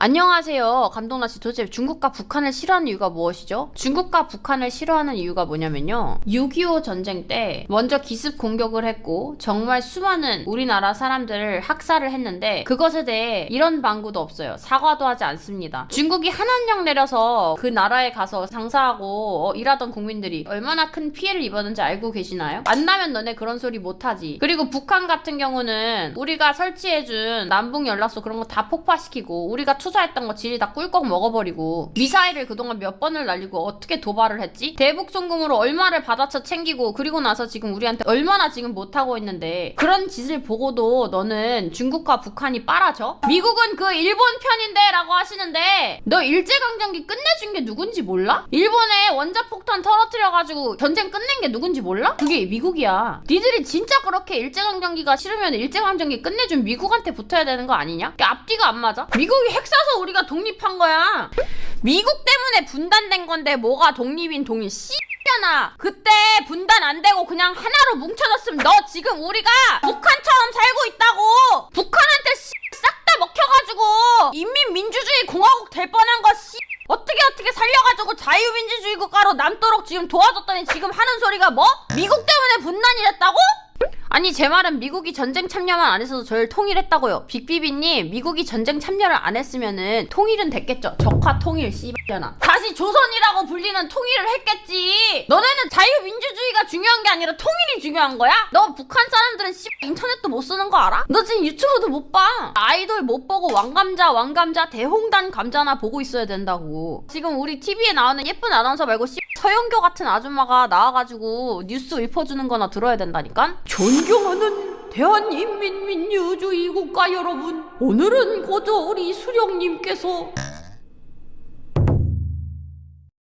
안녕하세요. 감동나씨 도대체 중국과 북한을 싫어하는 이유가 무엇이죠? 중국과 북한을 싫어하는 이유가 뭐냐면요. 6.25 전쟁 때 먼저 기습 공격을 했고 정말 수많은 우리나라 사람들을 학살을 했는데 그것에 대해 이런 방구도 없어요. 사과도 하지 않습니다. 중국이 한한령 내려서 그 나라에 가서 장사하고 어, 일하던 국민들이 얼마나 큰 피해를 입었는지 알고 계시나요? 만나면 너네 그런 소리 못하지. 그리고 북한 같은 경우는 우리가 설치해준 남북 연락소 그런 거 다 폭파시키고 우리가 투 자했던 거 질이 다 꿀꺽 먹어버리고 미사일을 그동안 몇 번을 날리고 어떻게 도발을 했지? 대북 송금으로 얼마를 받아쳐 챙기고 그리고 나서 지금 우리한테 얼마나 지금 못하고 있는데 그런 짓을 보고도 너는 중국과 북한이 빨아져? 미국은 그 일본 편인데 라고 하시는데 너 일제강점기 끝내준 게 누군지 몰라? 일본에 원자폭탄 터러뜨려가지고 전쟁 끝낸 게 누군지 몰라? 그게 미국이야 니들이 진짜 그렇게 일제강점기가 싫으면 일제강점기 끝내준 미국한테 붙어야 되는 거 아니냐? 그게 앞뒤가 안 맞아? 미국이 핵 쏴서 우리가 독립한 거야 미국 때문에 분단된 건데 뭐가 독립인 독립 씨잖아 그때 분단 안 되고 그냥 하나로 뭉쳐졌으면 너 지금 우리가 북한처럼 살고 있다고 북한한테 싹 다 먹혀가지고 인민민주주의 공화국 될 뻔한 거 씨. 어떻게 어떻게 살려가지고 자유민주주의 국가로 남도록 지금 도와줬더니 지금 하는 소리가 뭐? 미국 때문에 분단이 됐다고? 아니 제 말은 미국이 전쟁 참여만 안 했어도 저를 통일했다고요. 빅비비님 미국이 전쟁 참여를 안 했으면은 통일은 됐겠죠. 적화 통일 씨발려나. 다시 조선이라고 불리는 통일을 했겠지. 너네는 자유민주주의가 중요한 게 아니라 통일이 중요한 거야? 너 북한 사람들은 씨 인터넷도 못 쓰는 거 알아? 너 지금 유튜브도 못 봐. 아이돌 못 보고 왕감자 왕감자 대홍단 감자나 보고 있어야 된다고. 지금 우리 TV에 나오는 예쁜 아나운서 말고 씨 서영교 같은 아줌마가 나와가지고 뉴스 읊어주는 거나 들어야 된다니까? 존경하는 대한인민민주주의 국가 여러분 오늘은 고조 우리 수령님께서